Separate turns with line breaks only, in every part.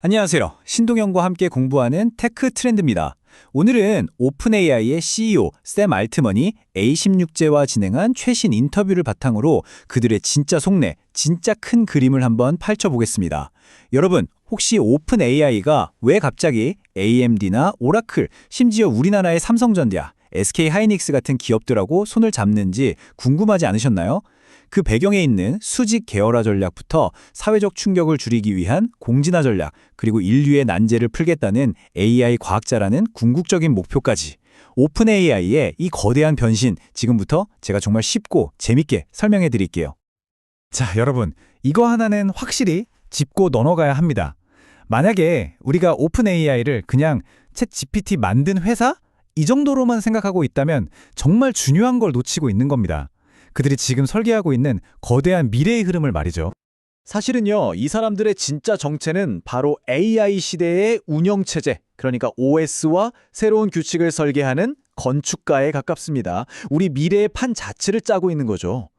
안녕하세요. 신동영과 함께 공부하는 테크 트렌드입니다. 오늘은 오픈AI의 CEO 샘 알트먼이 A16제와 진행한 최신 인터뷰를 바탕으로 그들의 진짜 속내, 진짜 큰 그림을 한번 펼쳐보겠습니다. 여러분, 혹시 오픈AI가 왜 갑자기 AMD나 오라클, 심지어 우리나라의 삼성전자, SK하이닉스 같은 기업들하고 손을 잡는지 궁금하지 않으셨나요? 그 배경에 있는 수직 계열화 전략부터 사회적 충격을 줄이기 위한 공진화 전략, 그리고 인류의 난제를 풀겠다는 AI 과학자라는 궁극적인 목표까지 오픈 AI의 이 거대한 변신 지금부터 제가 정말 쉽고 재밌게 설명해 드릴게요. 자, 여러분, 이거 하나는 확실히 짚고 넘어가야 합니다. 만약에 우리가 오픈 AI를 그냥 챗 GPT 만든 회사 이 정도로만 생각하고 있다면 정말 중요한 걸 놓치고 있는 겁니다. 그들이 지금 설계하고 있는 거대한 미래의 흐름을 말이죠.
사실은요, 이 사람들의 진짜 정체는 바로 AI 시대의 운영체제, 그러니까 OS와 새로운 규칙을 설계하는 건축가에 가깝습니다. 우리 미래의 판 자체를 짜고 있는 거죠.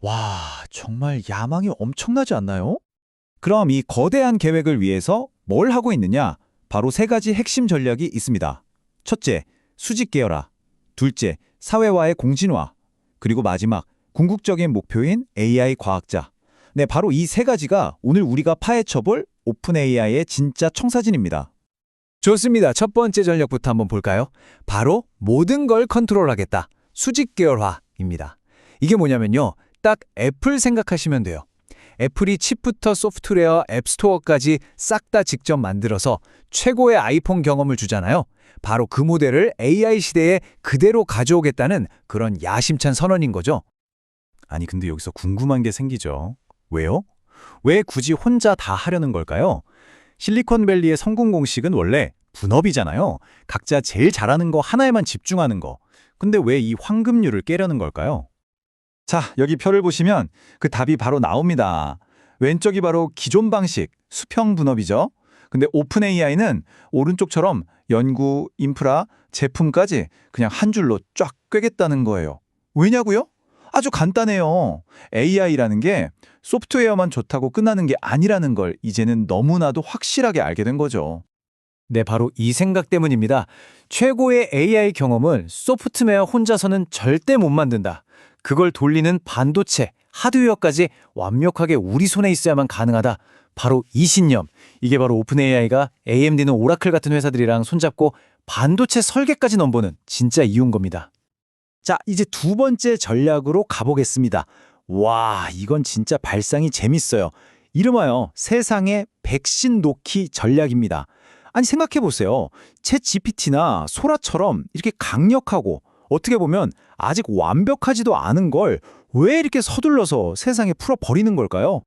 와, 정말 야망이 엄청나지 않나요?
그럼 이 거대한 계획을 위해서 뭘 하고 있느냐? 바로 세 가지 핵심 전략이 있습니다. 첫째, 수직 계열화. 둘째, 사회화의 공진화. 그리고 마지막, 궁극적인 목표인 AI 과학자. 네, 바로 이 세 가지가 오늘 우리가 파헤쳐볼 오픈 AI의 진짜 청사진입니다. 좋습니다. 첫 번째 전략부터 한번 볼까요? 바로 모든 걸 컨트롤하겠다. 수직 계열화입니다. 이게 뭐냐면요. 딱 애플 생각하시면 돼요. 애플이 칩부터 소프트웨어, 앱스토어까지 싹 다 직접 만들어서 최고의 아이폰 경험을 주잖아요. 바로 그 모델을 AI 시대에 그대로 가져오겠다는 그런 야심찬 선언인 거죠. 아니 근데 여기서 궁금한 게 생기죠. 왜요? 왜 굳이 혼자 다 하려는 걸까요? 실리콘밸리의 성공 공식은 원래 분업이잖아요. 각자 제일 잘하는 거 하나에만 집중하는 거. 근데 왜 이 황금률을 깨려는 걸까요? 자, 여기 표를 보시면 그 답이 바로 나옵니다. 왼쪽이 바로 기존 방식, 수평 분업이죠. 근데 오픈 AI는 오른쪽처럼 연구, 인프라, 제품까지 그냥 한 줄로 쫙 꿰겠다는 거예요. 왜냐고요? 아주 간단해요. AI라는 게 소프트웨어만 좋다고 끝나는 게 아니라는 걸 이제는 너무나도 확실하게 알게 된 거죠. 네, 바로 이 생각 때문입니다. 최고의 AI 경험을 소프트웨어 혼자서는 절대 못 만든다. 그걸 돌리는 반도체, 하드웨어까지 완벽하게 우리 손에 있어야만 가능하다. 바로 이 신념. 이게 바로 오픈 AI가 AMD는 오라클 같은 회사들이랑 손잡고 반도체 설계까지 넘보는 진짜 이유인 겁니다. 자, 이제 두 번째 전략으로 가보겠습니다. 와, 이건 진짜 발상이 재밌어요. 이름하여 세상의 백신 놓기 전략입니다. 아니 생각해 보세요. 챗 GPT나 소라처럼 이렇게 강력하고 어떻게 보면 아직 완벽하지도 않은 걸 왜 이렇게 서둘러서 세상에 풀어버리는 걸까요?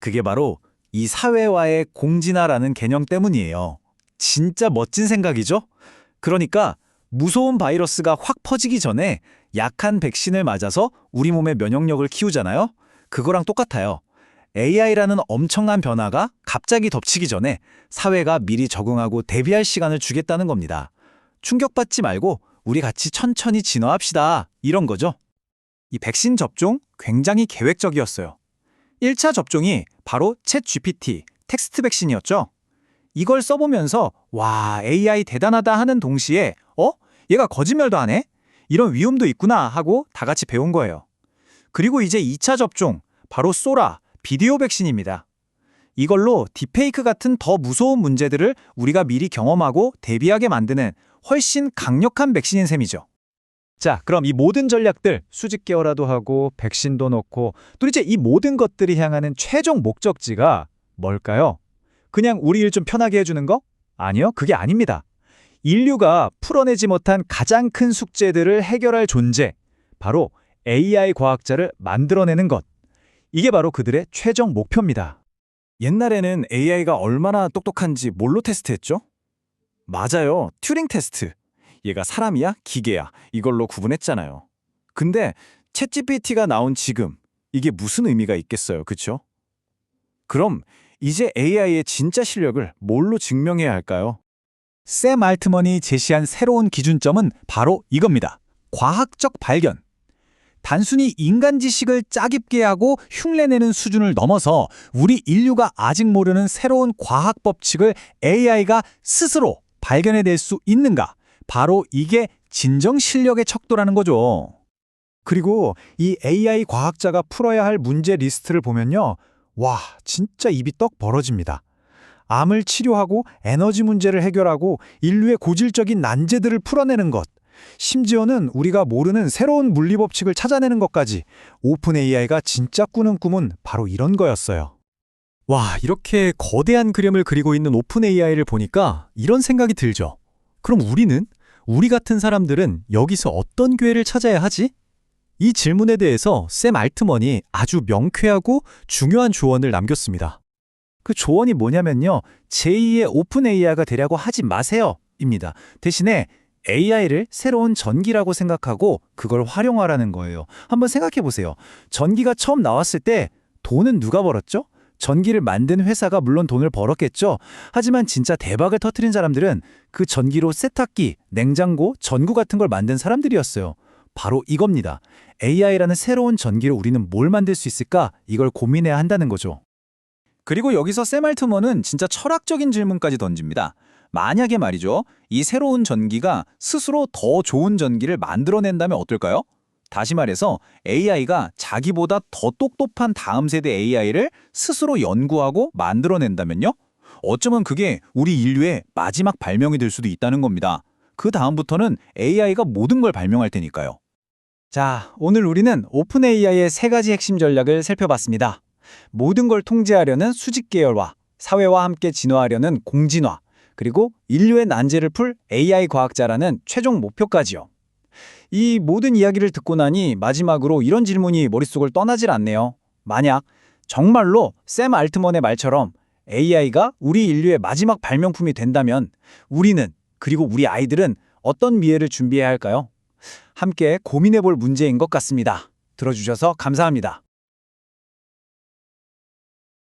그게 바로 이 사회와의 공진화라는 개념 때문이에요. 진짜 멋진 생각이죠? 그러니까 무서운 바이러스가 확 퍼지기 전에 약한 백신을 맞아서 우리 몸의 면역력을 키우잖아요? 그거랑 똑같아요. AI라는 엄청난 변화가 갑자기 덮치기 전에 사회가 미리 적응하고 대비할 시간을 주겠다는 겁니다. 충격받지 말고 우리 같이 천천히 진화합시다. 이런 거죠. 이 백신 접종 굉장히 계획적이었어요. 1차 접종이 바로 챗 GPT, 텍스트 백신이었죠. 이걸 써보면서 와 AI 대단하다 하는 동시에 어? 얘가 거짓말도 하네? 이런 위험도 있구나 하고 다 같이 배운 거예요. 그리고 이제 2차 접종, 바로 소라, 비디오 백신입니다. 이걸로 딥페이크 같은 더 무서운 문제들을 우리가 미리 경험하고 대비하게 만드는 훨씬 강력한 백신인 셈이죠. 자, 그럼 이 모든 전략들 수직 계열화도 하고 백신도 넣고 또 이제 이 모든 것들이 향하는 최종 목적지가 뭘까요? 그냥 우리 일 좀 편하게 해주는 거? 아니요, 그게 아닙니다. 인류가 풀어내지 못한 가장 큰 숙제들을 해결할 존재, 바로 AI 과학자를 만들어내는 것. 이게 바로 그들의 최종 목표입니다. 옛날에는 AI가 얼마나 똑똑한지 뭘로 테스트했죠? 맞아요. 튜링 테스트. 얘가 사람이야? 기계야? 이걸로 구분했잖아요. 근데 챗GPT가 나온 지금 이게 무슨 의미가 있겠어요. 그쵸? 그럼 이제 AI의 진짜 실력을 뭘로 증명해야 할까요? 샘 알트먼이 제시한 새로운 기준점은 바로 이겁니다. 과학적 발견.
단순히 인간 지식을 짜깁게 하고 흉내내는 수준을 넘어서 우리 인류가 아직 모르는 새로운 과학 법칙을 AI가 스스로 발견해낼 수 있는가? 바로 이게 진정 실력의 척도라는 거죠.
그리고 이 AI 과학자가 풀어야 할 문제 리스트를 보면요. 와, 진짜 입이 떡 벌어집니다. 암을 치료하고 에너지 문제를 해결하고 인류의 고질적인 난제들을 풀어내는 것. 심지어는 우리가 모르는 새로운 물리 법칙을 찾아내는 것까지 오픈 AI가 진짜 꾸는 꿈은 바로 이런 거였어요.
와, 이렇게 거대한 그림을 그리고 있는 오픈 AI를 보니까 이런 생각이 들죠. 그럼 우리는? 우리 같은 사람들은 여기서 어떤 기회를 찾아야 하지? 이 질문에 대해서 샘 알트먼이 아주 명쾌하고 중요한 조언을 남겼습니다.
그 조언이 뭐냐면요. 제2의 오픈 AI가 되려고 하지 마세요. 입니다. 대신에 AI를 새로운 전기라고 생각하고 그걸 활용하라는 거예요. 한번 생각해 보세요. 전기가 처음 나왔을 때 돈은 누가 벌었죠? 전기를 만든 회사가 물론 돈을 벌었겠죠. 하지만 진짜 대박을 터트린 사람들은 그 전기로 세탁기, 냉장고, 전구 같은 걸 만든 사람들이었어요. 바로 이겁니다. AI라는 새로운 전기로 우리는 뭘 만들 수 있을까? 이걸 고민해야 한다는 거죠.
그리고 여기서 샘 알트먼은 진짜 철학적인 질문까지 던집니다. 만약에 말이죠. 이 새로운 전기가 스스로 더 좋은 전기를 만들어낸다면 어떨까요? 다시 말해서 AI가 자기보다 더 똑똑한 다음 세대 AI를 스스로 연구하고 만들어낸다면요? 어쩌면 그게 우리 인류의 마지막 발명이 될 수도 있다는 겁니다. 그 다음부터는 AI가 모든 걸 발명할 테니까요.
자, 오늘 우리는 오픈 AI의 세 가지 핵심 전략을 살펴봤습니다. 모든 걸 통제하려는 수직 계열화, 사회와 함께 진화하려는 공진화, 그리고 인류의 난제를 풀 AI 과학자라는 최종 목표까지요. 이 모든 이야기를 듣고 나니 마지막으로 이런 질문이 머릿속을 떠나질 않네요. 만약 정말로 샘 알트먼의 말처럼 AI가 우리 인류의 마지막 발명품이 된다면 우리는 그리고 우리 아이들은 어떤 미래를 준비해야 할까요? 함께 고민해 볼 문제인 것 같습니다. 들어주셔서 감사합니다.